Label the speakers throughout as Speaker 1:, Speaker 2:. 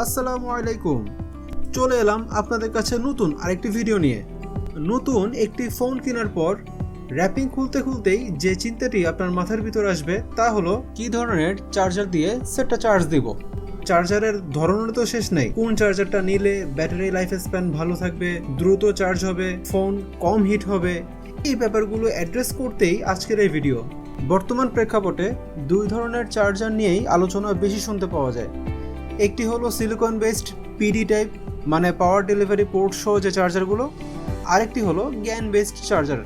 Speaker 1: আসসালামু আলাইকুম। চলে এলাম আপনাদের কাছে নতুন আরেকটি ভিডিও নিয়ে। নতুন একটি ফোন কেনার পর র্যাপিং খুলতে খুলতেই যে চিন্তাটি আপনার মাথার ভিতর আসবে তা হলো, কি ধরনের চার্জার দিয়ে সেটটা চার্জ দিব? চার্জারের ধরনের তো শেষ নেই। কোন চার্জারটা নিলে ব্যাটারি লাইফ স্প্যান ভালো থাকবে, দ্রুত চার্জ হবে, ফোন কম হিট হবে? এই ব্যাপারগুলো অ্যাড্রেস করতেই আজকের এই ভিডিও। বর্তমান প্রেক্ষাপটে দুই ধরনের চার্জার নিয়েই আলোচনা বেশি শুনতে পাওয়া যায়। একটি হলো সিলিকন বেসড পিডি টাইপ মানে পাওয়ার ডেলিভারি পোর্ট সহ যে চার্জারগুলো আরেকটি হলো গ্যান বেসড চার্জার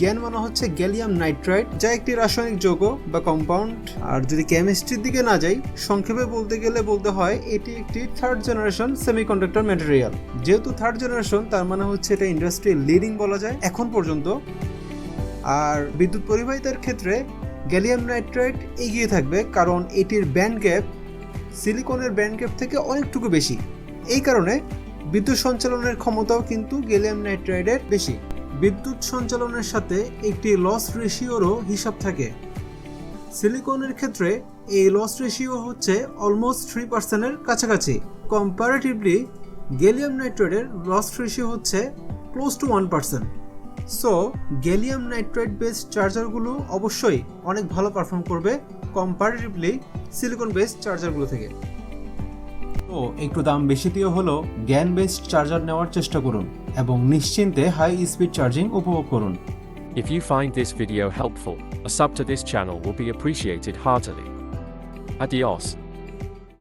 Speaker 1: গ্যান মানে হচ্ছে গ্যালিয়াম নাইট্রাইট যা একটি রাসায়নিক যৌগ বা কম্পাউন্ড আর যদি কেমিস্ট্রির দিকে না যাই, সংক্ষেপে বলতে গেলে বলতে হয়, এটি একটি থার্ড জেনারেশন সেমিকন্ডাক্টর ম্যাটেরিয়াল যেহেতু থার্ড জেনারেশন তার মানে হচ্ছে এটা ইন্ডাস্ট্রি লিডিং বলা যায়, এখন পর্যন্ত। আর বিদ্যুৎ পরিবাহিতার ক্ষেত্রে গ্যালিয়াম নাইট্রাইট এগিয়ে থাকবে, কারণ এটির ব্যান্ড গ্যাপ সিলিকনের ব্যান্ড গ্যাপ থেকে অনেকটুকু বেশি। এই কারণে বিদ্যুৎ সঞ্চালনের ক্ষমতাও কিন্তু গ্যালিয়াম নাইট্রাইডের বেশি। বিদ্যুৎ সঞ্চালনের সাথে একটি লস রেশিওরও হিসাব থাকে। সিলিকনের ক্ষেত্রে এই লস রেশিও হচ্ছে অলমোস্ট থ্রি পার্সেন্টের কাছাকাছি। কম্পারেটিভলি গ্যালিয়াম নাইট্রাইডের লস রেশিও হচ্ছে close to one percent. So gallium nitrite based চার্জারগুলো অবশ্যই অনেক ভালো পারফর্ম করবে। কম্পারেটিভলি সিলিকন বেসড চার্জারগুলো থেকে তো একটু দাম বেশি দিয়ে হলো জ্ঞান বেসড চার্জার নেওয়ার চেষ্টা করুন এবং নিশ্চিন্তে হাই স্পিড চার্জিং উপভোগ করুন
Speaker 2: If you find this video helpful, a sub to this channel will be appreciated heartily. Adios.